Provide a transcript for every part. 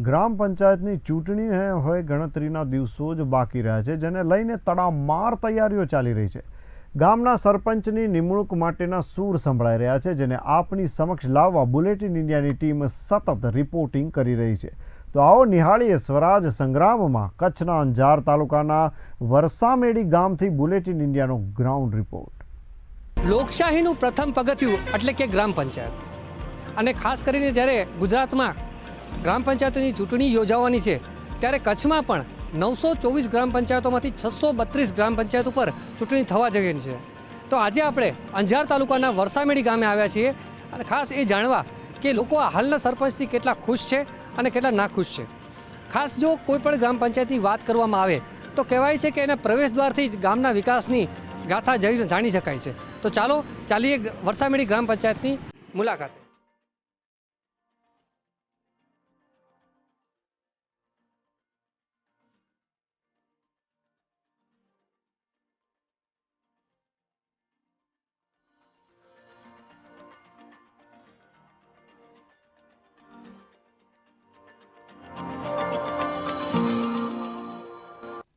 ગ્રામ પંચાયતની ચૂંટણીને હવે ગણતરીના દિવસો જ બાકી રહ્યા છે, જેને લઈને તડામાર તૈયારીઓ ચાલી રહી છે. ગામના સરપંચની નિમણૂક માટેના સૂર સંભળાઈ રહ્યા છે, જેને આપની સમક્ષ લાવવા બુલેટિન ઇન્ડિયાની ટીમ સતત રિપોર્ટિંગ કરી રહી છે. તો આવો નિહાળીએ સ્વરાજ સંગ્રામમાં, કચ્છના અંજાર તાલુકાના વરસામેડી ગામથી બુલેટિન ઇન્ડિયાનો ગ્રાઉન્ડ રિપોર્ટ. લોકશાહીનું પ્રથમ પગથિયું એટલે કે ગ્રામ પંચાયત. અને ખાસ કરીને જ્યારે ગુજરાતમાં ગ્રામ પંચાયતોની ચૂંટણી યોજાવાની છે. ત્યારે કચ્છમાં પણ નવસો ચોવીસ ગ્રામ પંચાયતોમાંથી છસો બત્રીસ ગ્રામ પંચાયત ઉપર ચૂંટણી થવા જઈ છે. તો આજે આપણે અંજાર તાલુકાના વરસામેડી ગામે આવ્યા છીએ અને ખાસ એ જાણવા કે લોકો આ હાલના સરપંચથી કેટલા ખુશ છે અને કેટલા નાખુશ છે. ખાસ જો કોઈ પણ ગ્રામ પંચાયતની વાત કરવામાં આવે તો કહેવાય છે કે એના પ્રવેશ દ્વારથી જ ગામના વિકાસની ગાથા જાણી શકાય છે. તો ચાલો ચાલીએ વરસામેડી ગ્રામ પંચાયતની મુલાકાતે.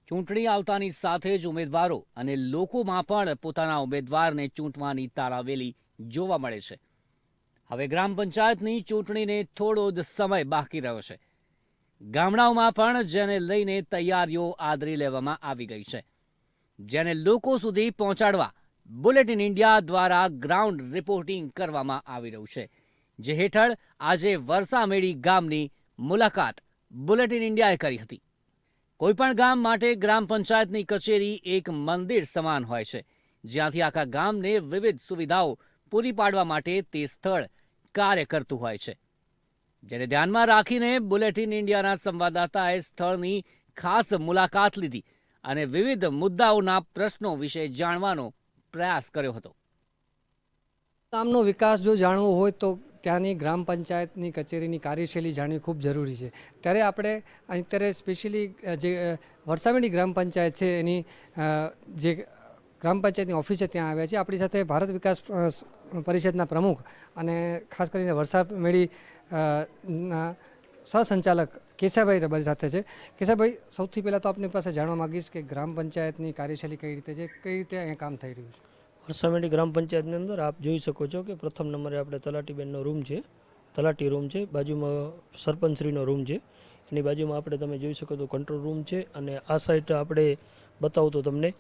ચૂંટણી આવતાની સાથે જ ઉમેદવારો અને લોકોમાં પણ પોતાના ઉમેદવારને ચૂંટવાની તારાવેલી જોવા મળે છે. હવે ગ્રામ પંચાયતની ચૂંટણીને થોડો જ સમય બાકી રહ્યો છે. ગામડાઓમાં પણ જેને લઈને તૈયારીઓ આદરી લેવામાં આવી ગઈ છે. જેને લોકો સુધી પહોંચાડવા બુલેટિન ઇન્ડિયા દ્વારા ગ્રાઉન્ડ રિપોર્ટિંગ કરવામાં આવી રહ્યું છે. જે હેઠળ આજે વરસામેડી ગામની મુલાકાત બુલેટિન ઇન્ડિયાએ કરી હતી. કોઈપણ ગામ માટે ગ્રામ પંચાયતની કચેરી એક મંદિર સમાન હોય છે, જ્યાંથી આખા ગામને વિવિધ સુવિધાઓ પૂરી પાડવા માટે તે સ્થળ કાર્ય કરતું હોય છે. જેને ધ્યાનમાં રાખીને બુલેટિન ઇન્ડિયાના સંવાદદાતાએ સ્થળની ખાસ મુલાકાત લીધી અને વિવિધ મુદ્દાઓના પ્રશ્નો વિશે જાણવાનો પ્રયાસ કર્યો હતો. ગામનો વિકાસ જો જાણવો હોય તો ત્યાંની ગ્રામ પંચાયતની કચેરીની કાર્યશૈલી જાણવી ખૂબ જરૂરી છે. ત્યારે આપણે અત્યારે સ્પેશિયલી જે વરસામેડી ગ્રામ પંચાયત છે, એની જે ગ્રામ પંચાયતની ઓફિસ છે, ત્યાં આવ્યા છે આપણી સાથે ભારત વિકાસ પરિષદના પ્રમુખ અને ખાસ કરીને વરસામેડી ના, સહસંચાલક કેશાભાઈ રબારી સાથે છે. કેશાભાઈ સૌથી પહેલાં તો આપની પાસે જાણવા માગીશ કે ગ્રામ પંચાયતની કાર્યશૈલી કઈ રીતે છે, કઈ રીતે અહીંયા કામ થઈ રહ્યું છે? વરસામેડી ગ્રામ પંચાયતની અંદર આપ જોઈ શકો છો કે પ્રથમ નંબરે આપણે તલાટીબેનનો રૂમ છે. તલાટી રૂમ છે. બાજુમાં સરપંચશ્રીનો રૂમ છે. એની બાજુમાં આપણે તમે જોઈ શકો તો કંટ્રોલ રૂમ છે અને આ સાઈડ આપણે બતાવું તો તમને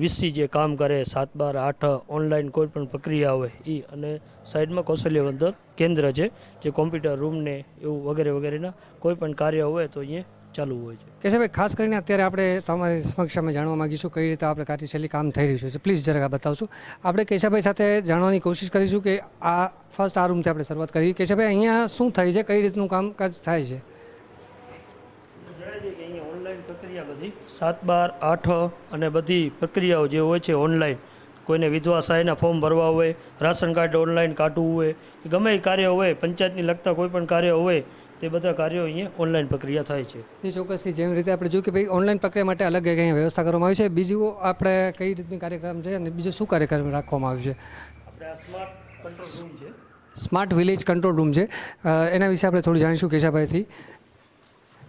વીસી જે કામ કરે, સાત બાર આઠ ઓનલાઈન કોઈ પણ પ્રક્રિયા હોય એ અને સાઈડમાં કૌશલ્યવર્ધન કેન્દ્ર છે. જે કોમ્પ્યુટર રૂમને એવું વગેરે વગેરેના કોઈ પણ કાર્ય હોય તો અહીંયા ચાલુ હોય છે. કેશવભાઈ ખાસ કરીને અત્યારે આપણે તમારી સમક્ષ અમે જાણવા માગીશું કઈ રીતે આપણે કાર્યશૈલી કામ થઈ રહ્યું છે. પ્લીઝ જરાક બતાવશું. આપણે કેશાભાઈ સાથે જાણવાની કોશિશ કરીશું કે આ ફર્સ્ટ આ રૂમથી આપણે શરૂઆત કરીએ. કેશાભાઈ અહીંયા શું થાય છે? કઈ રીતનું કામકાજ થાય છે? ઓનલાઈન પ્રક્રિયા બધી સાત બાર આઠ અને બધી પ્રક્રિયાઓ જે હોય છે ઓનલાઈન કોઈને વિધવા સહાયના ફોર્મ ભરવા હોય રાશન કાર્ડ ઓનલાઈન કાઢવું હોય કે ગમે એ કાર્ય હોય પંચાયતની લગતા કોઈ પણ કાર્ય હોય તે બધા કાર્યો અહીંયા ઓનલાઈન પ્રક્રિયા થાય છે. એ ચોક્કસથી જેમ રીતે આપણે જોયું કે ભાઈ ઓનલાઈન પ્રક્રિયા માટે અલગ અહીંયા વ્યવસ્થા કરવામાં આવી છે. બીજું આપણે કઈ રીતની કાર્યક્રમ છે અને બીજું શું કાર્યક્રમ રાખવામાં આવ્યું છે? આપણે આ સ્માર્ટ કંટ્રોલ રૂમ છે. સ્માર્ટ વિલેજ કંટ્રોલ રૂમ છે. એના વિશે આપણે થોડું જાણીશું કેશાભાઈથી.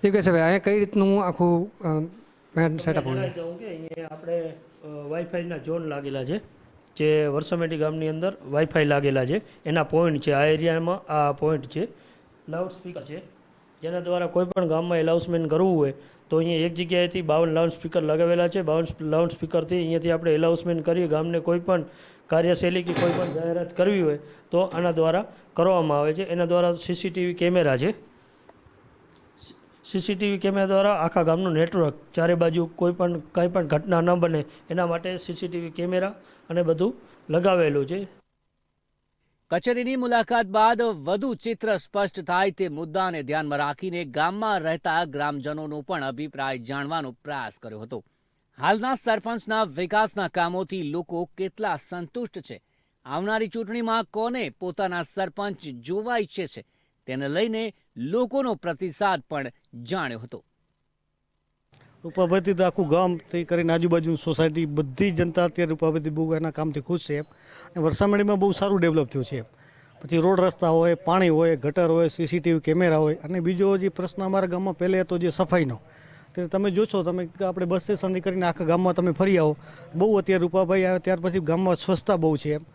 છે કેશાભાઈ અહીંયા કઈ રીતનું આખું સેટઅપ હોય? અહીંયા આપણે વાઈફાઈના ઝોન લાગેલા છે. જે વરસામેટી ગામની અંદર વાઈફાઈ લાગેલા છે. એના પોઈન્ટ છે. આ એરિયામાં આ પોઈન્ટ છે. લાઉડ સ્પીકર છે. જેના દ્વારા કોઈ પણ ગામમાં એલાઉન્સમેન્ટ કરવું હોય, તો અહીંયા એક જગ્યાએથી બાવન લાઉડ સ્પીકર લગાવેલા છે. બાવન લાઉડ સ્પીકરથી અહીંયાથી આપણે એલાઉન્સમેન્ટ કરીએ. ગામને કોઈ પણ કાર્યશૈલી કે કોઈ પણ જાહેરાત કરવી હોય, તો આના દ્વારા કરવામાં આવે છે. એના દ્વારા સીસીટીવી કેમેરા છે. સીસીટીવી કેમેરા દ્વારા આખા ગામનું નેટવર્ક ચારે બાજુ કોઈ પણ, કંઈ પણ ઘટના ન બને, એના માટે સીસીટીવી કેમેરા અને બધું લગાવેલું છે. કચેરીની મુલાકાત બાદ વધુ ચિત્ર સ્પષ્ટ થાય તે મુદ્દાને ધ્યાનમાં રાખીને ગામમાં રહેતા ગ્રામજનોનો પણ અભિપ્રાય જાણવાનો પ્રયાસ કર્યો હતો. હાલના સરપંચના વિકાસના કામોથી લોકો કેટલા સંતુષ્ટ છે? આવનારી ચૂંટણીમાં કોને પોતાના સરપંચ જોવા ઈચ્છે છે? તેને લઈને લોકોનો પ્રતિસાદ પણ જાણ્યો હતો. રૂપાભાઈથી તો આખું ગામથી કરીને આજુબાજુની સોસાયટી બધી જનતા અત્યારે રૂપાભાઈથી બહુ એના કામથી ખુશ છે અને વરસામણીમાં બહુ સારું ડેવલપ થયું છે પછી રોડ રસ્તા હોય, પાણી હોય, ગટર હોય સીસીટીવી કેમેરા હોય અને બીજો જે પ્રશ્ન અમારા ગામમાં પહેલે હતો જે સફાઈનો. તે તમે જોશો, તમે આપણે બસ સ્ટેશનથી કરીને આખા ગામમાં તમે ફરી આવો, બહુ અત્યારે રૂપાભાઈ આવે ત્યાર પછી ગામમાં સ્વચ્છતા બહુ છે એમ.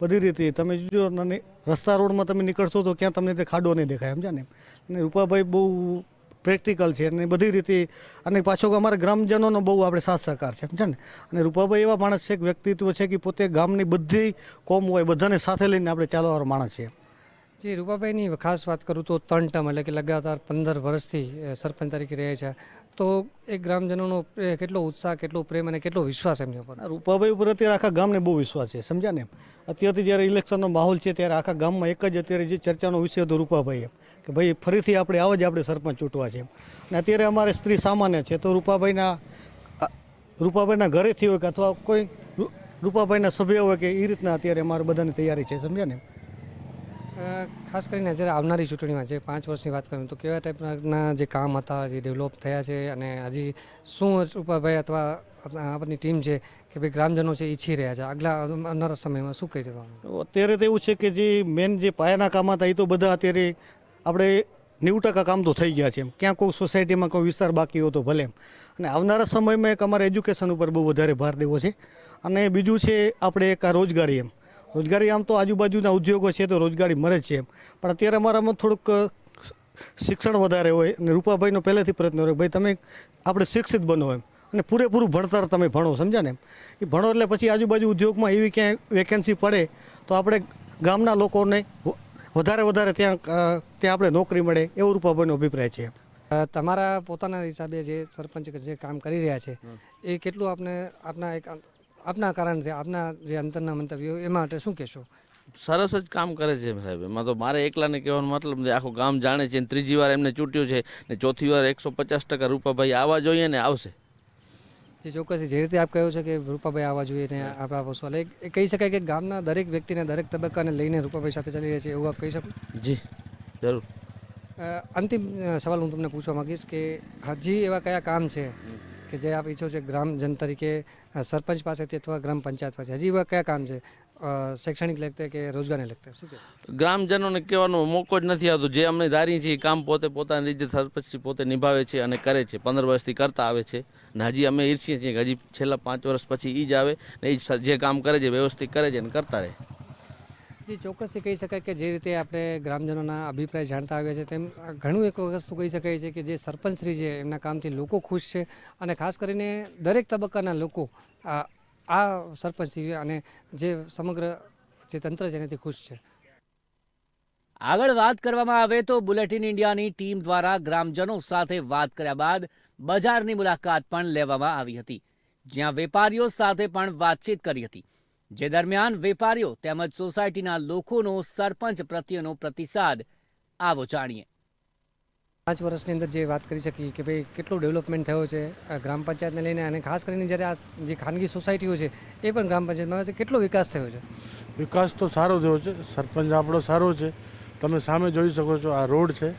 બધી રીતે તમે જોજો, અને રસ્તા રોડમાં તમે નીકળશો તો ક્યાં તમને તે ખાડો નહીં દેખાય, સમજ્યા ને અને રૂપાભાઈ બહુ પ્રેક્ટિકલ છે અને બધી રીતે. અને પાછો અમારા ગ્રામજનોનો બહુ આપણે સાથ સહકાર છે સમજે ને? અને રૂપાભાઈ એવા માણસ છે કે વ્યક્તિત્વ છે કે પોતે ગામની બધી કોમ હોય, બધાને સાથે લઈને આપણે ચાલવાવાળો માણસ છે. જે, રૂપાભાઈની ખાસ વાત કરું તો ત્રણ ટર્મ એટલે કે લગાતાર પંદર વર્ષથી સરપંચ તરીકે રહે છે. તો એ ગ્રામજનોનો કેટલો ઉત્સાહ, કેટલો પ્રેમ અને કેટલો વિશ્વાસ એમની ઉપર? રૂપાભાઈ ઉપર અત્યારે આખા ગામને બહુ વિશ્વાસ છે, સમજ્યા ને? અત્યારથી જ્યારે ઇલેક્શનનો માહોલ છે ત્યારે આખા ગામમાં એક જ અત્યારે જે ચર્ચાનો વિષય હતો રૂપાભાઈ એમ કે ભાઈ ફરીથી આપણે આવા જ આપણે સરપંચ ચૂંટવા છે. અને અત્યારે અમારે સ્ત્રી સામાન્ય છે, તો રૂપાભાઈના રૂપાભાઈના ઘરેથી હોય કે અથવા કોઈ રૂપાભાઈના સભ્ય હોય કે એ રીતના અત્યારે અમારે બધાની તૈયારી છે, સમજ્યા ને? ખાસ કરીને જ્યારે આવનારી ચૂંટણીમાં જે પાંચ વર્ષની વાત કરું તો કેવા ટાઈપના જે કામ હતા, જે ડેવલપ થયા છે અને હજી શું રૂપાભાઈ અથવા આપણી ટીમ છે કે ભાઈ ગ્રામજનો છે ઈચ્છી રહ્યા છે? આગલા આવનારા સમયમાં શું કરી દેવાનું? અત્યારે તો એવું છે કે જે મેન જે પાયાના કામ હતા એ તો બધા અત્યારે આપણે નેવું ટકા કામ તો થઈ ગયા છે ક્યાં કોઈ સોસાયટીમાં કોઈ વિસ્તાર બાકી હોય તો ભલે અને આવનારા સમયમાં એક અમારે એજ્યુકેશન ઉપર બહુ વધારે ભાર દેવો છે. અને બીજું છે આપણે એક આ રોજગારી એમ. રોજગારી આમ તો આજુબાજુના ઉદ્યોગો છે તો રોજગારી મળે છે એમ. પણ અત્યારે અમારામાં થોડુંક શિક્ષણ વધારે હોય અને રૂપાભાઈનો પહેલેથી પ્રયત્ન હોય ભાઈ તમે આપણે શિક્ષિત બનો એમ. અને પૂરેપૂરું ભણતર તમે ભણો સમજ્યા ને એમ? એ ભણો એટલે પછી આજુબાજુ ઉદ્યોગમાં એવી ક્યાંય વેકેન્સી પડે તો આપણે ગામના લોકોને વધારે વધારે ત્યાં ત્યાં આપણે નોકરી મળે એવો રૂપાભાઈનો અભિપ્રાય છે તમારા પોતાના હિસાબે જે સરપંચ જે કામ કરી રહ્યા છે, એ કેટલું આપને, આપના એક આપના કારણથી આપના જે અંતરના મંતવ્યો એ માટે શું કહેશો? સરસ જ કામ કરે છે સાહેબ. એમાં તો મારે એકલાને કહેવાનો મતલબ આખું ગામ જાણે છે ત્રીજી વાર એમને ચૂંટ્યું છે ને ચોથી વાર એકસો પચાસ ટકા રૂપાભાઈ આવવા જોઈએ ને આવશે. જે ચોક્કસ જે રીતે આપ કહ્યું છે કે રૂપાભાઈ આવવા જોઈએ ને આપણા એટલે એ કહી શકાય કે ગામના દરેક વ્યક્તિને દરેક તબક્કાને લઈને રૂપાભાઈ સાથે ચાલી રહ્યા છે એવું આપ કહી શકો? જી જરૂર. અંતિમ સવાલ હું તમને પૂછવા માંગીશ કે હજી એવા કયા કામ છે? કે જે આપ ઈચ્છો છો ગ્રામજન તરીકે સરપંચ પાસેથી અથવા ગ્રામ પંચાયત પાસે. હજી એવા કયા કામ છે? શૈક્ષણિક લગતે કે રોજગારને લગતે શું કે ગ્રામજનોને કહેવાનો મોકો જ નથી આવતો. જે અમને ધારી છે એ કામ પોતે પોતાની રીતે સરપંચથી પોતે નિભાવે છે અને કરે છે. પંદર વર્ષથી કરતા આવે છે. ને હજી અમે ઈર્ષીએ છીએ કે હજી છેલ્લા પાંચ વર્ષ પછી એ જ આવે ને એ જે કામ કરે છે વ્યવસ્થિત કરે છે અને કરતા રહે. જી, ચોક્કસથી કહી શકાય કે જે રીતે આપણે ગ્રામજનોના અભિપ્રાય જાણતા આવ્યા છે તેમ ઘણું એક વસ્તુ કહી શકાય છે કે જે સરપંચશ્રી છે એમના કામથી લોકો ખુશ છે અને ખાસ કરીને દરેક તબક્કાના લોકો આ સરપંચશ્રી અને જે સમગ્ર જે તંત્ર છે એનાથી ખુશ છે. આગળ વાત કરવામાં આવે તો બુલેટિન ઇન્ડિયાની ટીમ દ્વારા ગ્રામજનો સાથે વાત કર્યા બાદ બજારની મુલાકાત પણ લેવામાં આવી હતી, જ્યાં વેપારીઓ સાથે પણ વાતચીત કરી હતી. જે દરમિયાન વેપારીઓ તેમજ સોસાયટીના લોકોનો સરપંચ પ્રત્યેનો પ્રતિસાદ આવો જાણીએ. પાંચ વર્ષની અંદર જે વાત કરી શકીએ કે ભાઈ કેટલો ડેવલપમેન્ટ થયો છે આ ગ્રામ પંચાયતને લઈને અને ખાસ કરીને જ્યારે આ જે ખાનગી સોસાયટીઓ છે એ પણ ગ્રામ પંચાયતમાં કેટલો વિકાસ થયો છે? વિકાસ તો સારો થયો છે. સરપંચ આપણો સારો છે. તમે સામે જોઈ શકો છો આ રોડ છે.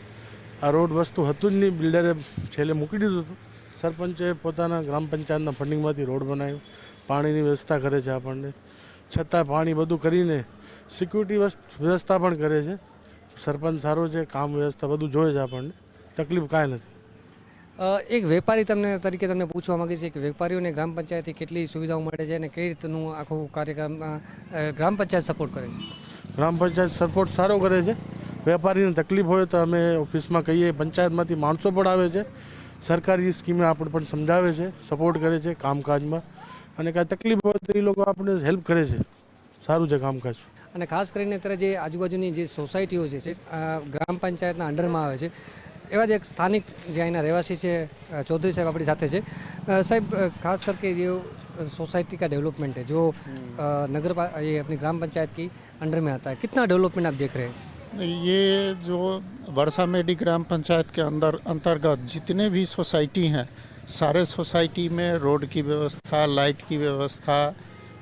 આ રોડ વસ્તુ હતું જ નહીં. બિલ્ડરે છેલ્લે મૂકી દીધું હતું. સરપંચે પોતાના ગ્રામ પંચાયતના ફંડિંગમાંથી રોડ બનાવ્યો. પાણીની વ્યવસ્થા કરે છે આપણને. છતાં પાણી બધું કરીને સિક્યુરિટી વ્યવસ્થા પણ કરે છે. સરપંચ સારો છે કામ વ્યવસ્થા બધું જોઈએ છે આપણને. તકલીફ કાંઈ નથી. એક વેપારી તમને તરીકે તમને પૂછવા માંગે છે કે વેપારીઓને ગ્રામ પંચાયતથી કેટલી સુવિધાઓ મળે છે અને કઈ રીતનું આખું કાર્યક્રમ અ, અ, ગ્રામ પંચાયત સપોર્ટ કરે છે? ગ્રામ પંચાયત સપોર્ટ સારો કરે છે. વેપારીને તકલીફ હોય તો અમે ઓફિસમાં કહીએ પંચાયતમાંથી માણસો પણ આવે છે. સરકારી સ્કીમે આપણે પણ સમજાવે છે સપોર્ટ કરે છે કામકાજમાં. અને કાંઈ તકલીફ હોય તો એ લોકો આપણે હેલ્પ કરે છે સારું છે કામકાજ અને ખાસ કરીને અત્યારે જે આજુબાજુની જે સોસાયટીઓ છે જે અ, ગ્રામ પંચાયતના અંડરમાં આવે છે એવા જ એક સ્થાનિક જે અહીંના રહેવાસી છે અ, ચૌધરી સાહેબ આપણી સાથે છે અ, સાહેબ અ, ખાસ करके ये सोसाइटी का डेवलपमेंट है जो अ, नगर पा- ये अपनी ग्राम पंचायत की अंडर में आता है कितना डेवलपमेंट आप देख रहे हैं ये जो वर्षा मेडी ग्राम पंचायत के अंदर अंतर्गत जितने भी सोसाइटी हैं सारे सोसाइटी में रोड की व्यवस्था, लाइट की व्यवस्था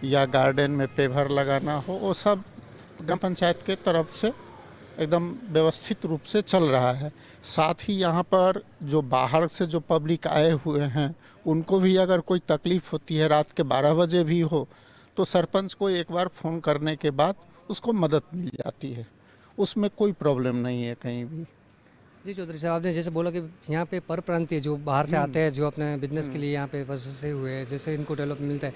या गार्डन में पेवर लगाना हो, वो सब ग्राम पंचायत के तरफ़ से एकदम व्यवस्थित रूप से चल रहा है। साथ ही यहाँ पर जो बाहर से जो पब्लिक आए हुए हैं, उनको भी अगर कोई तकलीफ़ होती है, रात के बारह बजे भी हो तो सरपंच को एक बार फ़ोन करने के बाद उसको मदद मिल जाती है। उसमें कोई प्रॉब्लम नहीं है कहीं भी। जी चौधरी साहब आपने जैसे बोला कि यहाँ पे पर प्रांतीय जो बाहर से आते हैं जो अपने बिजनेस के लिए यहाँ पे बसे हुए हैं जैसे इनको डेवलप मिलता है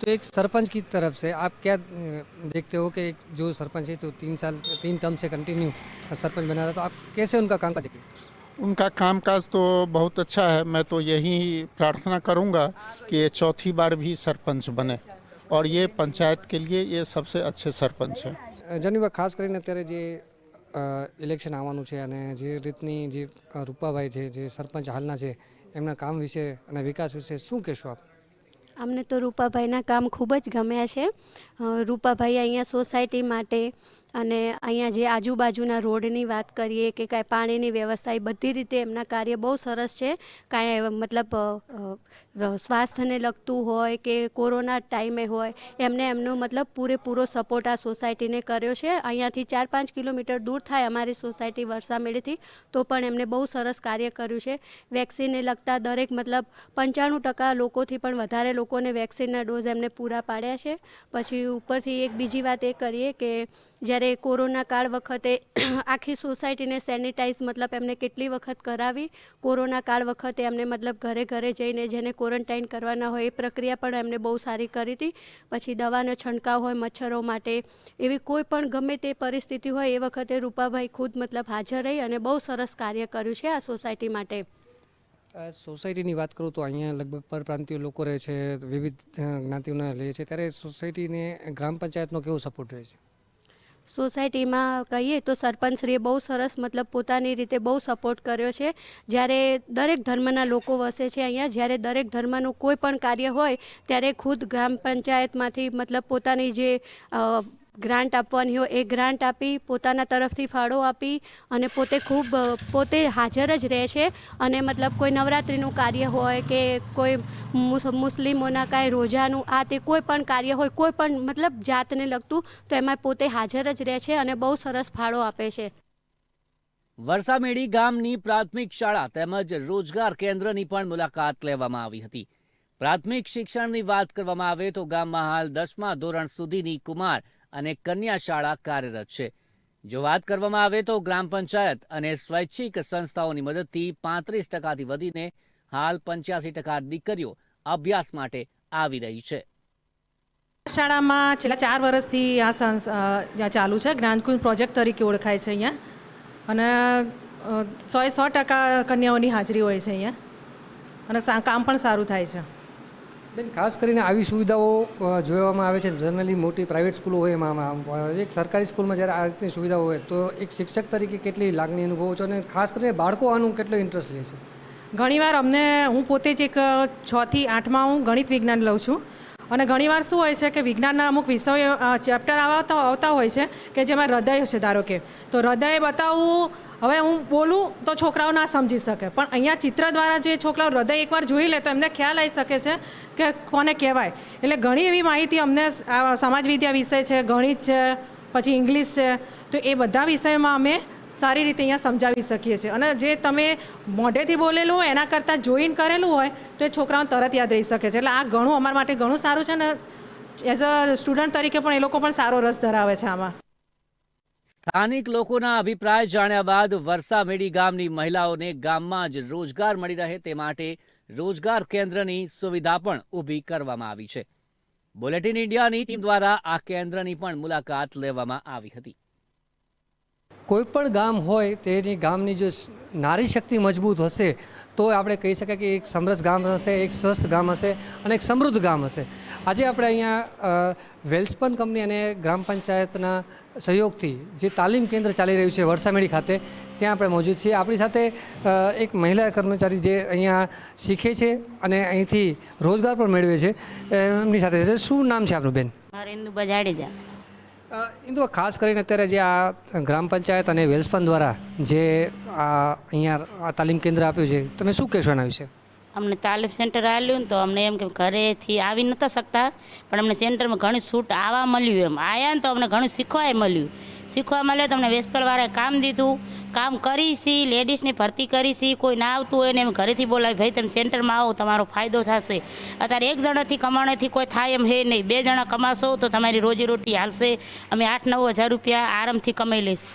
तो एक सरपंच की तरफ से आप क्या अ, देखते हो कि एक जो सरपंच है तो तीन साल तीन टर्म से कंटिन्यू सरपंच बना रहा तो आप कैसे उनका काम का देखते हैं उनका कामकाज तो बहुत अच्छा है मैं तो यही प्रार्थना करूंगा कि ये चौथी बार भी सरपंच बने और ये पंचायत के लिए ये सबसे अच्छे सरपंच हैं જનીવા ખાસ કરીને અત્યારે જે અ, ઇલેક્શન આવવાનું છે અને જે રીતની જે રૂપાભાઈ છે, જે સરપંચ હાલના છે, એમના કામ વિશે અને વિકાસ વિશે શું કહેશો આપ? અમને તો રૂપાભાઈના કામ ખૂબ જ ગમ્યા છે. રૂપાભાઈ અહીંયા સોસાયટી માટે અને અહીંયા જે આજુબાજુના રોડની વાત કરીએ કે કાંઈ પાણીની વ્યવસ્થા, એ બધી રીતે એમના કાર્ય બહુ સરસ છે. કાંઈ મતલબ સ્વાસ્થ્યને લગતું હોય કે કોરોના ટાઈમે હોય, એમને એમનો મતલબ પૂરેપૂરો સપોર્ટ આ સોસાયટીને કર્યો છે. અહીંયાથી ચાર પાંચ કિલોમીટર દૂર થાય અમારી સોસાયટી વરસામેળીથી, તો પણ એમને બહુ સરસ કાર્ય કર્યું છે. વેક્સિનને લગતા દરેક મતલબ પંચાણું ટકા લોકોથી પણ વધારે લોકોને વેક્સિનના ડોઝ એમને પૂરા પાડ્યા છે. પછી ઉપરથી એક બીજી વાત એ કરીએ કે જ્યારે કોરોના કાળ વખતે આખી સોસાયટીને સેનિટાઈઝ મતલબ એમને કેટલી વખત કરાવી, કોરોના કાળ વખતે એમને મતલબ ઘરે ઘરે જઈને જેને ક્વોરન્ટાઇન કરવાના હોય એ પ્રક્રિયા પણ એમને બહુ સારી કરી હતી. પછી દવાનો છંટકાવ હોય, મચ્છરો માટે, એવી કોઈ પણ ગમે તે પરિસ્થિતિ હોય એ વખતે રૂપાભાઈ ખુદ મતલબ હાજર રહી અને બહુ સરસ કાર્ય કર્યું છે આ સોસાયટી માટે. સોસાયટીની વાત કરું તો અહીંયા લગભગ પરપ્રાંતિય લોકો રહે છે, વિવિધ જ્ઞાતિઓના રહે છે. ત્યારે સોસાયટીને ગ્રામ પંચાયતનો કેવો સપોર્ટ રહે છે? સોસાયટીમાં કહીએ તો સરપંચશ્રીએ બહુ સરસ મતલબ પોતાની રીતે બહુ સપોર્ટ કર્યો છે. જ્યારે દરેક ધર્મના લોકો વસે છે અહીંયા, જ્યારે દરેક ધર્મનું કોઈ પણ કાર્ય હોય, ત્યારે ખુદ ગ્રામ પંચાયતમાંથી મતલબ પોતાની જે ગ્રાન્ટ આપવાની હોય, એ ગ્રાન્ટ આપી, પોતાના તરફથી ફાળો આપી અને પોતે ખૂબ, પોતે હાજર જ રહે છે. અને મતલબ કોઈ નવરાત્રિનું કાર્ય હોય કે કોઈ મુસ- મુસ્લિમોના કાંઈ રોજાનું, આ તે કોઈ પણ કાર્ય હોય, કોઈ પણ મતલબ જાતને લગતું, તો એમાં પોતે હાજર જ રહે છે અને બહુ સરસ ફાળો આપે છે. વરસામેડી ગામની પ્રાથમિક શાળા તેમજ રોજગાર કેન્દ્રની પણ મુલાકાત લેવામાં આવી હતી. પ્રાથમિક શિક્ષણની વાત કરવામાં આવે તો ગામમાં હાલ દસમા ધોરણ સુધીની કુમાર અને કન્યા શાળા કાર્યરત છે. જો વાત કરવામાં આવે તો ગ્રામ પંચાયત અને સ્વૈચ્છિક સંસ્થાઓની મદદથી પાંત્રીસ ટકાથી વધીને હાલ પંચ્યાસી ટકા દીકરીઓ અભ્યાસ માટે આવી રહી છે. શાળામાં છેલ્લા ચાર વર્ષથી આ સંસ્થા ચાલુ છે જ્ઞાનકુંજ પ્રોજેક્ટ તરીકે ઓળખાય છે અહીંયા. અને સો એ સો ટકા કન્યાઓની હાજરી હોય છે અહીંયા. અને કામ પણ સારું થાય છે. બેન, ખાસ કરીને આવી સુવિધાઓ જોવામાં આવે છે. જનરલી મોટી પ્રાઇવેટ સ્કૂલો હોય એમાં એક સરકારી સ્કૂલમાં જ્યારે આ રીતની સુવિધાઓ હોય, તો એક શિક્ષક તરીકે કેટલી લાગણી અનુભવો છો? અને ખાસ કરીને બાળકો આનું કેટલો ઇન્ટરેસ્ટ લે છે? ઘણીવાર અમને, હું પોતે જ એક છથી આઠમાં હું ગણિત વિજ્ઞાન લઉં છું. અને ઘણીવાર શું હોય છે કે વિજ્ઞાનના અમુક વિષયો ચેપ્ટર આવતા આવતા હોય છે કે જેમાં હૃદય છે ધારો કે. તો હૃદય બતાવવું હવે હું બોલું તો છોકરાઓ ના સમજી શકે. પણ અહીંયા ચિત્ર દ્વારા જે છોકરાઓ હૃદય એકવાર જોઈ લે તો એમને ખ્યાલ આવી શકે છે કે કોને કહેવાય. એટલે ઘણી એવી માહિતી અમને આ સમાજ વિદ્યા વિષય છે, ગણિત છે, પછી ઇંગ્લિશ છે. તો એ બધા વિષયોમાં અમે સારી રીતે અહીંયા સમજાવી શકીએ છીએ. અને જે તમે મોઢેથી બોલેલું હોય, એના કરતાં જોઈને કરેલું હોય, તો એ છોકરાઓને તરત યાદ રહી શકે છે. એટલે આ ઘણું અમારા માટે ઘણું સારું છે ને એઝ અ સ્ટુડન્ટ તરીકે પણ એ લોકો પણ સારો રસ ધરાવે છે આમાં. સ્થાનિક લોકોના અભિપ્રાય જાણ્યા બાદ વરસામેડી ગામની મહિલાઓને ગામમાં જ રોજગાર મળી રહે તે માટે રોજગાર કેન્દ્રની સુવિધા પણ ઊભી કરવામાં આવી છે. બુલેટિન ઇન્ડિયાની ટીમ દ્વારા આ કેન્દ્રની પણ મુલાકાત લેવામાં આવી હતી. કોઈ પણ ગામ હોય તેની ગામની જો નારી શક્તિ મજબૂત હશે, તો આપણે કહી શકાય કે એક સમરસ ગામ હશે, એક સ્વસ્થ ગામ હશે અને એક સમૃદ્ધ ગામ હશે. આજે આપણે અહીંયા વેલ્સપન કંપની અને ગ્રામ પંચાયતના સહયોગથી જે તાલીમ કેન્દ્ર ચાલી રહ્યું છે વરસામેડી ખાતે, ત્યાં આપણે મોજૂદ છીએ. આપણી સાથે એક મહિલા કર્મચારી જે અહીંયા શીખે છે અને અહીંથી રોજગાર પણ મેળવે છે. એમની સાથે શું નામ છે આપનું બેન? મારે ઇન્દુબા જાડેજા. ઇન્દુ, ખાસ કરીને અત્યારે જે આ ગ્રામ પંચાયત અને વેલ્સપન દ્વારા જે આ અહીંયા આ તાલીમ કેન્દ્ર આપ્યું છે, તમે શું કહેશો એના વિશે? અમને તાલીમ સેન્ટર આવેલું ને તો અમને એમ કે ઘરેથી આવી નહોતા શકતા, પણ અમને સેન્ટરમાં ઘણી છૂટ આવવા મળ્યું એમ. આવ્યા ને તો અમને ઘણું શીખવાય મળ્યું. શીખવા મળ્યું તો અમને વેસ્પરવાળાએ કામ દીધું કામ કરી છીએ લેડીઝની ભરતી કરી છીએ કોઈ ના આવતું હોય ને એમ ઘરેથી બોલાવી, ભાઈ, તમે સેન્ટરમાં આવો, તમારો ફાયદો થશે. અત્યારે એક જણાથી કમાણેથી કોઈ થાય એમ હે નહીં. બે જણા કમાશો તો તમારી રોજીરોટી હાલશે. અમે આઠ નવ હજાર રૂપિયા આરામથી કમાઈ લઈશું.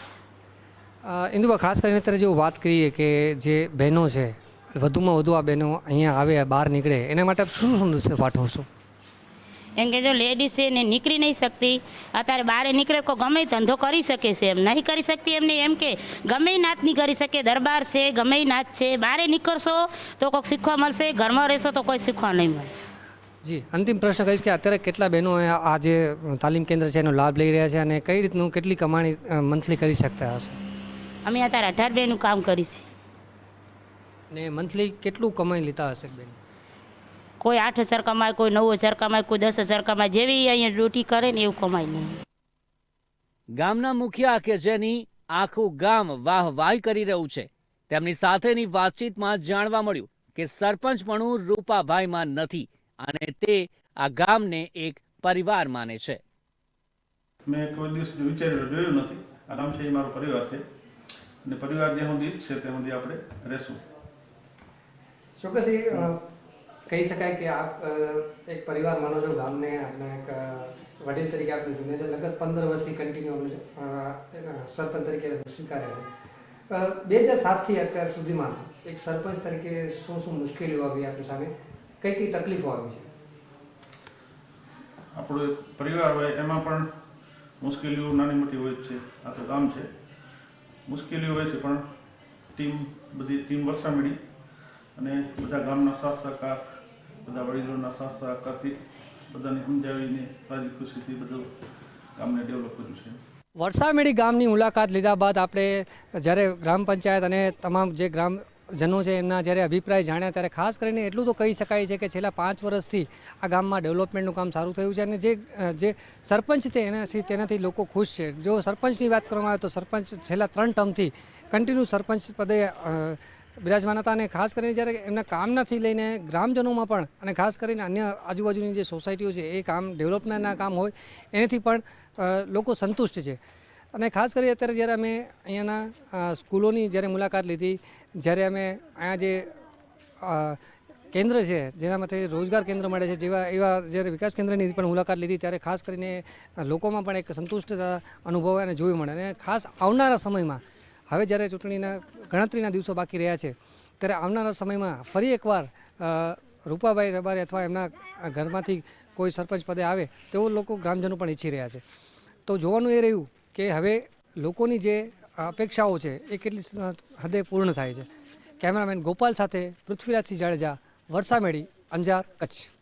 ઇન્દુબા, ખાસ કરીને અત્યારે જેવું વાત કરીએ કે જે બહેનો છે, વધુમાં વધુ આ બહેનો અહીંયા આવે, બહાર નીકળે, એના માટે આપ શું સંદેશ પાઠવો છો એમ કે જો લેડીઝ છે ને નીકળી નહીં શકતી અત્યારે બહાર નીકળે કોઈ ગમે ધંધો કરી શકે છે એમ. નહીં કરી શકતી એમને એમ કે ગમે નાચ નહીં કરી શકે દરબાર છે ગમે નાચ છે બહારે નીકળશો તો કોઈક શીખવા મળશે ઘરમાં રહેશો તો કોઈ શીખવા નહીં મળે. જી અંતિમ પ્રશ્ન કહીશ કે અત્યારે કેટલા બહેનો આ જે તાલીમ કેન્દ્ર છે એનો લાભ લઈ રહ્યા છે અને કઈ રીતનું કેટલી કમાણી મંથલી કરી શકતા હશે? અમે અત્યારે અઢાર બેનું કામ કરી છે ને મંથલી કેટલું કમાઈ લેતા હશે બેન? કોઈ આઠ હજાર કમાય કોઈ નવ હજાર કમાય કોઈ દસ હજાર કમાય જેવી અહીંયા ડ્યુટી કરે ને એવું કમાય નહીં. ગામના મુખિયા કે જેની આખું ગામ વાહવાહી કરી રહ્યું છે. તેમની સાથેની વાતચીતમાં જાણવા મળ્યું કે સરપંચપણું રૂપાભાઈમાં નથી અને તે આ ગામને એક પરિવાર માને છે. મેં કોઈ દિવસ વિચાર્યું જોયું નથી. આરામ છે મારો પરિવાર છે. અને પરિવાર જે સુધી ત્યાં સુધી આપણે રહેશું. ચોક્કસથી કહી શકાય કે આપ એક પરિવાર માનો છો ગામને આપણે એક વડીલ તરીકે આપણે જુને છે, લગભગ પંદર વર્ષથી કન્ટિન્યુ અમને સરપંચ તરીકે સ્વીકાર્યા છે. બે હજાર સાતથી અત્યાર સુધીમાં એક સરપંચ તરીકે શું શું મુશ્કેલીઓ આવી આપણી સામે? કઈ કઈ તકલીફો આવી છે? આપણો પરિવાર હોય, એમાં પણ મુશ્કેલીઓ નાની મોટી હોય છે. આ તો કામ છે. મુશ્કેલીઓ હોય છે, પણ ટીમ, બધી ટીમ વરસા મળી અને બધા ગામના સાથ સહકાર બધા વડીલોના સાથ સહકારથી બધાને સમજાવીને રાજી ખુશીથી બધું ગામને ડેવલપ કર્યું છે. વરસામેડી ગામની મુલાકાત લીધા બાદ આપણે જ્યારે ગ્રામ પંચાયત અને તમામ જે ગ્રામજનો છે એમના જ્યારે અભિપ્રાય જાણ્યા ત્યારે ખાસ કરીને એટલું તો કહી શકાય છે કે છેલ્લા પાંચ વર્ષથી આ ગામમાં ડેવલપમેન્ટનું કામ સારું થયું છે અને જે જે સરપંચ છે એનાથી, તેનાથી લોકો ખુશ છે. જો સરપંચની વાત કરવામાં આવે તો સરપંચ છેલ્લા ત્રણ ટર્મથી કન્ટિન્યુ સરપંચ પદે બિરાજમાન હતા અને ખાસ કરીને જ્યારે એમના કામનાથી લઈને ગ્રામજનોમાં પણ અને ખાસ કરીને અન્ય આજુબાજુની જે સોસાયટીઓ છે, એ કામ ડેવલપમેન્ટના કામ હોય, એનાથી પણ લોકો સંતુષ્ટ છે. અને ખાસ કરી અત્યારે જ્યારે અમે અહીંયાના સ્કૂલોની જ્યારે મુલાકાત લીધી, જ્યારે અમે અહીંયા જે કેન્દ્ર છે, જેના માટે રોજગાર કેન્દ્ર મળે છે, જેવા, એવા જ્યારે વિકાસ કેન્દ્રની પણ મુલાકાત લીધી, ત્યારે ખાસ કરીને લોકોમાં પણ એક સંતુષ્ટતા અનુભવાય અને જોવી મળે. અને ખાસ આવનારા સમયમાં હવે જ્યારે ચૂંટણીના ગણતરીના દિવસો બાકી રહ્યા છે, ત્યારે આવનારા સમયમાં ફરી એકવાર રૂપાભાઈ રબારી અથવા એમના ઘરમાંથી કોઈ સરપંચ પદે આવે તેવું લોકો ગ્રામજનો પણ ઈચ્છી રહ્યા છે. તો જોવાનું એ રહ્યું કે હવે લોકોની જે અપેક્ષાઓ છે એ કેટલી હદે પૂર્ણ થાય છે. કેમેરામેન ગોપાલ સાથે પૃથ્વીરાજસિંહ જાડેજા વરસામેડી અંજાર, કચ્છ.